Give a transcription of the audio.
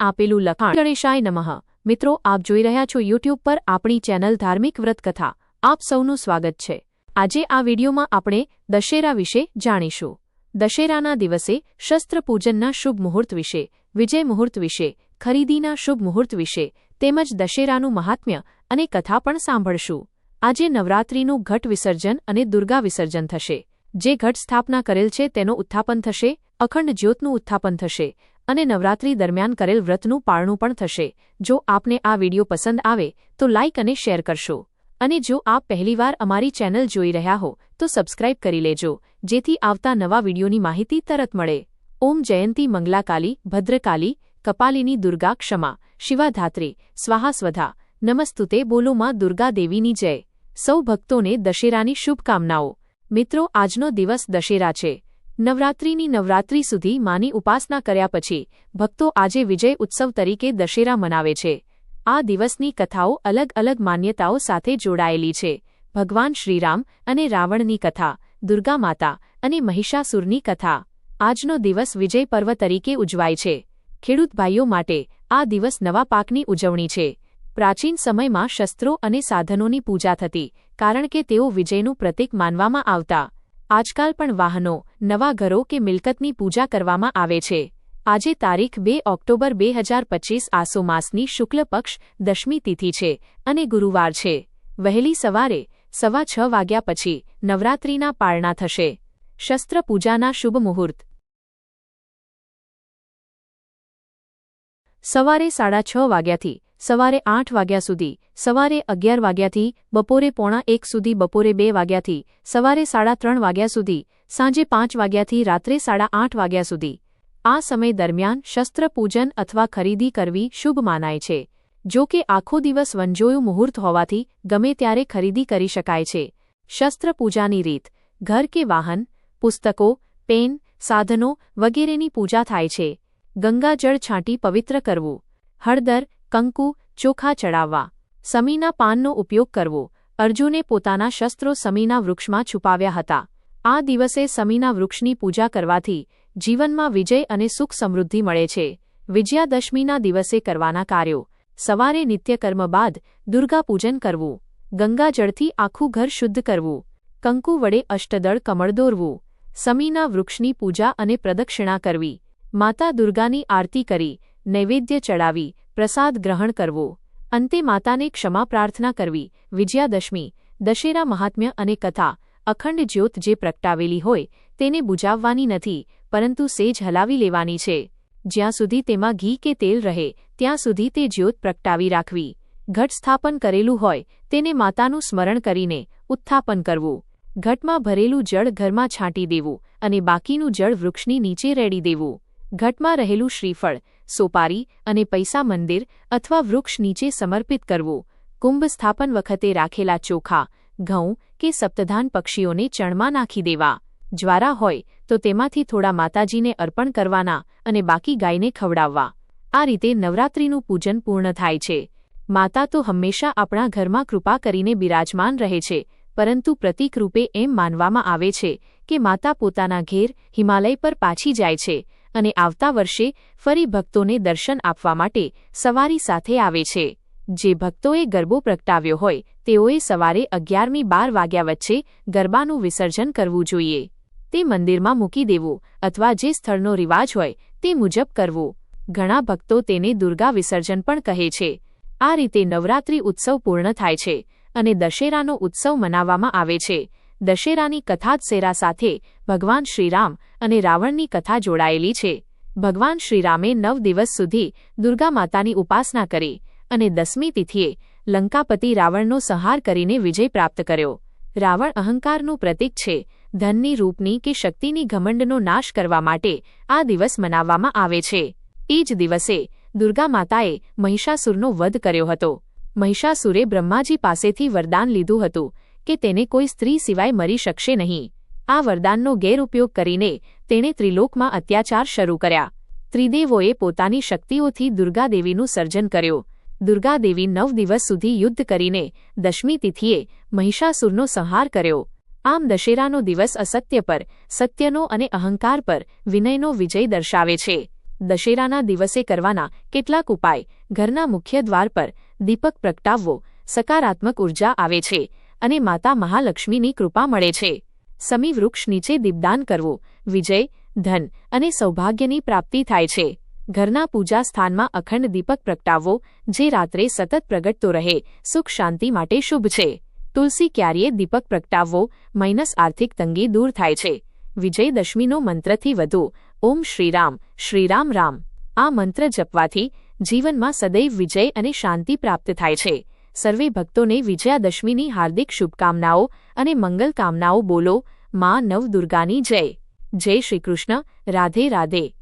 આપેલું લખાણ. ગણેશાય નમઃ. મિત્રો, આપ જોઈ રહ્યા છો યુટ્યુબ પર આપણી ચેનલ ધાર્મિક વ્રત કથા આપ સૌનું સ્વાગત છે. આજે આ વિડીયોમાં આપણે દશેરા વિશે જાણીશું. દશેરાના દિવસે શસ્ત્ર પૂજનના શુભ મુહૂર્ત વિશે, વિજય મુહૂર્ત વિશે, ખરીદીના શુભ મુહૂર્ત વિશે, તેમજ દશેરાનું મહાત્મ્ય અને કથા પણ સાંભળશું. આજે નવરાત્રિનું ઘટ વિસર્જન અને દુર્ગા વિસર્જન થશે. જે ઘટ સ્થાપના કરેલ છે તેનો ઉત્થાપન થશે, અખંડ જ્યોતનું ઉત્થાપન થશે અને નવરાત્રી દરમિયાન કરેલ વ્રતનું પાળણું પણ થશે. જો આપને આ વીડિયો પસંદ આવે, તો લાઇક અને શેર કરશો. અને જો આપ પહેલીવાર અમારી ચેનલ જોઈ રહ્યા હો, તો સબસ્ક્રાઇબ કરી લેજો, જેથી આવતા નવા વિડિયોની માહિતી તરત મળે. ઓમ જયંતી મંગલાકાલી, ભદ્રકાલી, કપાલિની દુર્ગા ક્ષમા, શિવાધાત્રી સ્વાહાસ્વધા નમસ્તુતે બોલો માં દુર્ગા દેવીની જય. સૌ ભક્તોને દશેરાની શુભકામનાઓ. મિત્રો, આજનો દિવસ દશેરા છે. નવરાત્રિની નવરાત્રિ સુધી માની ઉપાસના કર્યા પછી ભક્તો આજે વિજય ઉત્સવ તરીકે દશેરા મનાવે છે. આ દિવસની કથાઓ અલગ અલગ માન્યતાઓ સાથે જોડાયેલી છે. ભગવાન શ્રીરામ અને રાવણની કથા, દુર્ગા માતા અને મહિષાસુરની કથા. આજનો દિવસ વિજય પર્વ તરીકે ઉજવાય છે. ખેડૂત ભાઈઓ માટે આ દિવસ નવા પાકની ઉજવણી છે. પ્રાચીન સમયમાં શસ્ત્રો અને સાધનોની પૂજા થતી, કારણ કે તેઓ વિજયનું પ્રતીક માનવામાં આવતા. આજકાલ પણ વાહનો, નવા ઘરો કે મિલકતની પૂજા કરવામાં આવે છે. આજે તારીખ બે ઓક્ટોબર બે હજાર પચીસ આસો માસની શુક્લ પક્ષ, દશમી તિથિ છે અને ગુરુવાર છે. વહેલી સવારે સવા છ વાગ્યા પછી નવરાત્રિના પાળના થશે. શસ્ત્ર પૂજાના શુભ મુહૂર્ત. સવારે સાડા છ વાગ્યાથી સવારે આઠ વાગ્યા સુધી, સવારે અગિયાર વાગ્યાથી, બપોરે પોણા એક સુધી, બપોરે બે વાગ્યાથી, સવારે સાડા ત્રણ વાગ્યા સુધી, સાંજે પાંચ વાગ્યાથી, રાત્રે સાડા આઠ વાગ્યા સુધી. આ સમય દરમિયાન શસ્ત્ર પૂજન અથવા ખરીદી કરવી શુભ માનાય છે. જો કે આખો દિવસ વંજોયું મુહૂર્ત હોવાથી ગમે ત્યારે ખરીદી કરી શકાય છે. શસ્ત્ર પૂજાની રીત, ઘર કે વાહન, પુસ્તકો, પેન, સાધનો વગેરેની પૂજા થાય છે. ગંગાજળ છાંટી પવિત્ર કરવું. હળદર કંકુ, ચોખા ચડાવવા. સમીના પાનનો ઉપયોગ કરવો. અર્જુને પોતાના શસ્ત્રો સમીના વૃક્ષમાં છુપાવ્યા હતા. આ દિવસે સમીના વૃક્ષની પૂજા કરવાથી જીવનમાં વિજય અને સુખ સમૃદ્ધિ મળે છે. વિજયાદશમીના દિવસે કરવાના કાર્યો. સવારે નિત્યકર્મ બાદ દુર્ગા પૂજન કરવું. ગંગાજળથી આખું ઘર શુદ્ધ કરવું. કંકુ વડે અષ્ટદળ કમળ દોરવું. સમીના વૃક્ષની પૂજા અને પ્રદક્ષિણા કરવી. માતા દુર્ગાની આરતી કરી, નૈવેદ્ય ચડાવી પ્રસાદ ગ્રહણ કરવો. અંતે માતાને ક્ષમા પ્રાર્થના કરવી. વિજયાદશમી, દશેરા મહાત્મ્ય અને કથા, અખંડ જ્યોત જે પ્રગટાવેલી હોય, તેને બુજાવવાની નથી, પરંતુ સેજ હલાવી લેવાની છે. જ્યાં સુધી તેમાં ઘી કે તેલ રહે, ત્યાં સુધી તે જ્યોત પ્રગટાવી રાખવી. ઘટ સ્થાપન કરેલું હોય, તેને માતાનું સ્મરણ કરીને ઉત્થાપન કરવું. ઘટમાં ભરેલું જળ ઘરમાં છાંટી દેવું અને બાકીનું જળ વૃક્ષની નીચે રેડી દેવું. ઘટમાં રહેલું શ્રીફળ, સોપારી અને પૈસા મંદિર અથવા વૃક્ષ નીચે સમર્પિત કરવું, કુંભ સ્થાપન વખતે રાખેલા ચોખા, ઘઉં કે સપ્તધાન પક્ષીઓને ચણમાં નાખી દેવા. જ્વારા હોય તો તેમાંથી થોડા માતાજીને અર્પણ કરવાના અને બાકી ગાયને ખવડાવવા. આ રીતે નવરાત્રિનું પૂજન પૂર્ણ થાય છે. માતા તો હંમેશા આપણા ઘરમાં કૃપા કરીને બિરાજમાન રહે છે, પરંતુ પ્રતિકરૂપે એમ માનવામાં આવે છે કે માતા પોતાના ઘેર હિમાલય પર પાછી જાય છે અને આવતા વર્ષે ફરી ભક્તોને દર્શન આપવા માટે સવારી સાથે આવે છે. જે ભક્તોએ ગરબો પ્રગટાવ્યો હોય, તેઓએ સવારે અગિયારમી બાર વાગ્યા વચ્ચે ગરબાનું વિસર્જન કરવું જોઈએ. તે મંદિરમાં મૂકી દેવું અથવા જે સ્થળનો રિવાજ હોય, તે મુજબ કરવું. ઘણા ભક્તો તેને દુર્ગા વિસર્જન પણ કહે છે. આ રીતે નવરાત્રિ ઉત્સવ પૂર્ણ થાય છે અને દશેરાનો ઉત્સવ મનાવવામાં આવે છે. દશેરાની કથા સેરા સાથે ભગવાન શ્રીરામ અને રાવણની કથા જોડાયેલી છે. ભગવાન શ્રીરામે નવ દિવસ સુધી દુર્ગા માતાની ઉપાસના કરી અને દસમી તિથિએ લંકાપતિ રાવણનો સંહાર કરીને વિજય પ્રાપ્ત કર્યો. રાવણ અહંકારનું પ્રતીક છે, ધનની રૂપની કે શક્તિની ઘમંડનો નાશ કરવા માટે આ દિવસ મનાવવામાં આવે છે. એ જ દિવસે દુર્ગા માતાએ મહિષાસુરનો વધ કર્યો હતો. મહિષાસુરે બ્રહ્માજી પાસેથી વરદાન લીધું હતું કે તેને કોઈ સ્ત્રી સિવાય મરી શકશે નહીં. આ વરદાનનો ગેરઉપયોગ કરીને તેણે ત્રિલોકમાં અત્યાચાર શરૂ કર્યા. ત્રિદેવોએ પોતાની શક્તિઓથી દુર્ગાદેવીનું સર્જન કર્યું. દુર્ગાદેવી નવ દિવસ સુધી યુદ્ધ કરીને દશમી તિથિએ મહિષાસુરનો સંહાર કર્યો. આમ દશેરાનો દિવસ અસત્ય પર, સત્યનો અને અહંકાર પર વિનયનો વિજય દર્શાવે છે. દશેરાના દિવસે કરવાના કેટલાક ઉપાય ઘરના મુખ્ય દ્વાર પર દીપક પ્રગટાવવો સકારાત્મક ઊર્જા આવે છે. અને માતા મહાલક્ષ્મીની કૃપા મળે છે. સમી વૃક્ષ નીચે દીપદાન કરવું, વિજય, ધન અને સૌભાગ્યની પ્રાપ્તિ થાય છે. ઘરના પૂજા સ્થાનમાં અખંડ દીપક પ્રગટાવવો, જે રાત્રે સતત પ્રગટતો રહે, સુખ શાંતિ માટે શુભ છે. તુલસી ક્યારેય દીપક પ્રગટાવવો, માઇનસ આર્થિક તંગી દૂર થાય છે. વિજયદશમીનો મંત્રથી વધુ, ઓમ શ્રીરામ શ્રીરામ રામ. આ મંત્ર જપવાથી જીવનમાં સદૈવ વિજય અને શાંતિ પ્રાપ્ત થાય છે. સર્વે ભક્તોને વિજયાદશમીની હાર્દિક શુભકામનાઓ અને મંગલ કામનાઓ બોલો, માં નવદુર્ગાની જય. જય શ્રીકૃષ્ણ રાધે રાધે.